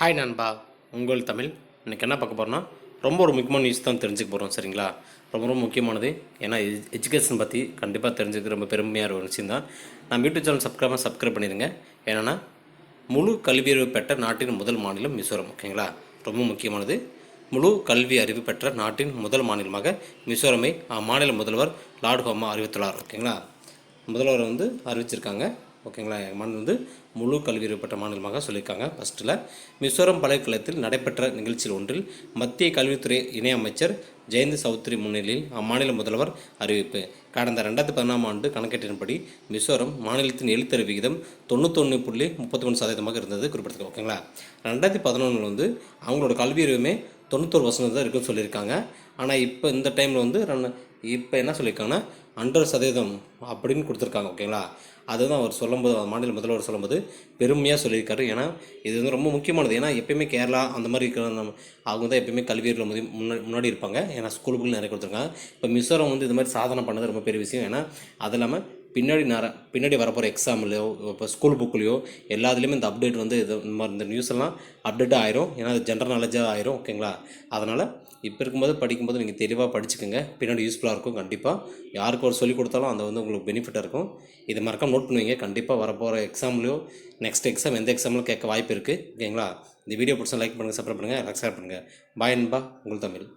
Hi நண்பா. உங்கள் தமிழ். இன்றைக்கி என்ன பார்க்க போகிறோன்னா ரொம்ப ஒரு முக்கியமான நியூஸ் தான் தெரிஞ்சுக்க போகிறோம் சரிங்களா? ரொம்ப ரொம்ப முக்கியமானது. ஏன்னா எஜுகேஷன் பற்றி கண்டிப்பாக தெரிஞ்சுக்க ரொம்ப பெருமையாக ஒரு விஷயம் தான். நம்ம யூடியூப் சேனல் சப்ஸ்கிரைபாக சப்ஸ்கிரைப் பண்ணிடுங்க. ஏன்னா முழு கல்வியறிவு பெற்ற நாட்டின் முதல் மாநிலம் மிசோரம் ஓகேங்களா? ரொம்ப முக்கியமானது. முழு கல்வி அறிவு பெற்ற நாட்டின் முதல் மாநிலமாக மிசோரமை அம்மாநில முதல்வர் லார்டு ஹோமா அறிவித்துள்ளார் ஓகேங்களா? முதல்வர் வந்து அறிவிச்சிருக்காங்க. ஓகேங்களா? எங்கள் மாநிலம் வந்து முழு கல்வி பெற்ற மாநிலமாக சொல்லியிருக்காங்க. ஃபஸ்ட்டில் மிசோரம் பல்கலைக்கழகத்தில் நடைபெற்ற நிகழ்ச்சியில் ஒன்றில் மத்திய கல்வித்துறை இணையமைச்சர் ஜெயந்த் சௌத்ரி முன்னிலையில் அம்மாநில முதல்வர் அறிவிப்பு. கடந்த ரெண்டாயிரத்தி பதினாம் ஆண்டு கணக்கெட்டின்படி மிசோரம் மாநிலத்தின் எழுத்தறி விகிதம் தொண்ணூத்தொன்று புள்ளி முப்பத்தி ஒன்று சதவீதமாக இருந்தது குறிப்பிடத்தக்க ஓகேங்களா? ரெண்டாயிரத்தி பதினொன்றில் வந்து அவங்களோட கல்வி அறிவுமே தொண்ணூத்தொரு பர்சன்ட் தான் இருக்குன்னு சொல்லியிருக்காங்க. ஆனால் இப்போ இந்த டைமில் வந்து ரன் இப்போ என்ன சொல்லியிருக்காங்கன்னா அன்றரை சதவீதம் அப்படின்னு கொடுத்துருக்காங்க ஓகேங்களா அதுதான் அவர் சொல்லும்போது மாநில முதல்வர் சொல்லும்போது பெருமையாக சொல்லியிருக்காரு. ஏன்னா இது வந்து ரொம்ப முக்கியமானது. ஏன்னா எப்பயுமே கேரளா அந்த மாதிரி இருக்கிற நம்ம அவங்க தான் எப்பயுமே கல்வியறிவில் முதி முன்னாடி முன்னாடி இருப்பாங்க. ஏன்னா ஸ்கூலுக்குள்ள நிறைய கொடுத்துருக்காங்க. இப்போ மிசோரம் வந்து இது மாதிரி சாதனை பண்ணது ரொம்ப பெரிய விஷயம். ஏன்னா அது இல்லாமல் பின்னாடி நர பின்னாடி வரப்போகிற எக்ஸாம்லையோ இப்போ ஸ்கூல் புக்லேயோ எல்லாத்துலேயுமே இந்த அப்டேட் வந்து இது இந்த மாதிரி இந்த நியூஸ் எல்லாம் அப்டேட்டாக ஆயிரும். ஏன்னா அது ஜென்ரல் நாலேஜாக ஆயிரும் ஓகேங்களா அதனால் இப்போ இருக்கும்போது படிக்கும்போது நீங்கள் தெளிவாக படிச்சுக்கோங்க. பின்னாடி யூஸ்ஃபுல்லாக இருக்கும் கண்டிப்பாக யாருக்கு ஒரு சொல்லிக் கொடுத்தாலும் அந்த வந்து உங்களுக்கு பெனிஃபிட்டாக இருக்கும். இது மறக்காம நோட் பண்ணுவீங்க. கண்டிப்பாக வரப்போகிற எக்ஸாம்லையோ நெக்ஸ்ட் எக்ஸாம் எந்த எக்ஸாம்லையும் கேட்க வாய்ப்பு இருக்குது ஓகேங்களா இந்த வீடியோ பிடிச்சா லைக் பண்ணுங்கள் சப்ஸ்கிரைப் பண்ணுங்கள் சப்ஸ்கிரைப் பண்ணுங்கள் பாய் அன்பா. உங்கள் தமிழ்.